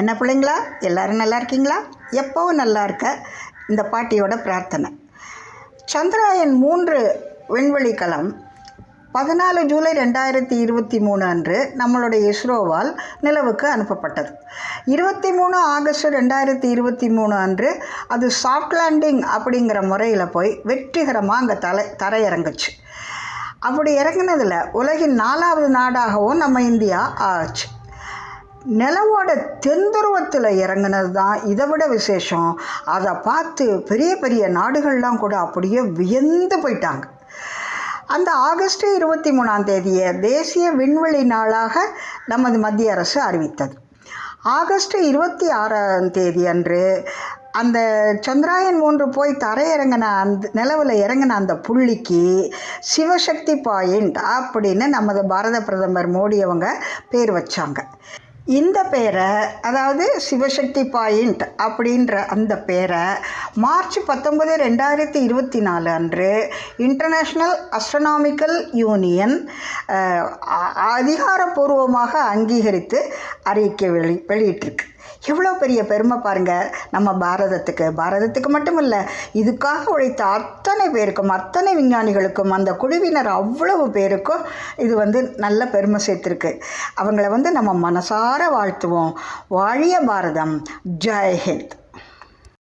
என்ன பிள்ளைங்களா? எல்லாரும் நல்லா இருக்கீங்களா? எப்போவும் நல்லா இருக்க. இந்த பாட்டியோட பிரார்த்தனை. சந்திராயன் மூன்று விண்வெளிக்கலம் பதினாலு ஜூலை ரெண்டாயிரத்தி இருபத்தி மூணு அன்று நம்மளுடைய இஸ்ரோவால் நிலவுக்கு அனுப்பப்பட்டது. இருபத்தி மூணு ஆகஸ்ட் ரெண்டாயிரத்தி இருபத்தி மூணு அன்று அது சாஃப்ட் லேண்டிங் அப்படிங்கிற முறையில் போய் வெற்றிகரமாக அங்கே தலை தரையிறங்குச்சு. அப்படி இறங்குனதில் உலகின் நாலாவது நாடாகவும் நம்ம இந்தியா ஆச்சு. நிலவோட தென்துருவத்தில் இறங்குனது தான் இதை விட விசேஷம். அதை பார்த்து பெரிய பெரிய நாடுகள்லாம் கூட அப்படியே வியந்து போயிட்டாங்க. அந்த ஆகஸ்ட் இருபத்தி மூணாம் தேதியை தேசிய விண்வெளி நாளாக நமது மத்திய அரசு அறிவித்தது. ஆகஸ்ட் இருபத்தி ஆறாம் தேதி அன்று அந்த சந்திராயன் மூன்று போய் தரையிறங்கின அந்த நிலவில் இறங்கின அந்த புள்ளிக்கு சிவசக்தி பாயிண்ட் அப்படின்னு நமது பாரத பிரதமர் மோடி அவங்க பேர் வச்சாங்க. இந்த பேரை அதாவது சிவசக்தி பாயிண்ட் அப்படின்ற அந்த பேரை மார்ச் பத்தொன்பது ரெண்டாயிரத்தி இருபத்தி நாலு அன்று இன்டர்நேஷ்னல் அஸ்ட்ரனாமிக்கல் யூனியன் அதிகாரப்பூர்வமாக அங்கீகரித்து அறிக்கை வெளி வெளியிட்டிருக்கு. எவ்வளோ பெரிய பெருமை பாருங்கள் நம்ம பாரதத்துக்கு. பாரதத்துக்கு மட்டும் இல்லை இதுக்காக உழைத்த அத்தனை பேருக்கும் அத்தனை விஞ்ஞானிகளுக்கும் அந்த குழுவினர் அவ்வளவு பேருக்கும் இது வந்து நல்ல பெருமை சேர்த்துருக்கு. அவங்கள வந்து நம்ம மனசார வாழ்த்துவோம். வாழிய பாரதம். ஜெய் ஹிந்த்.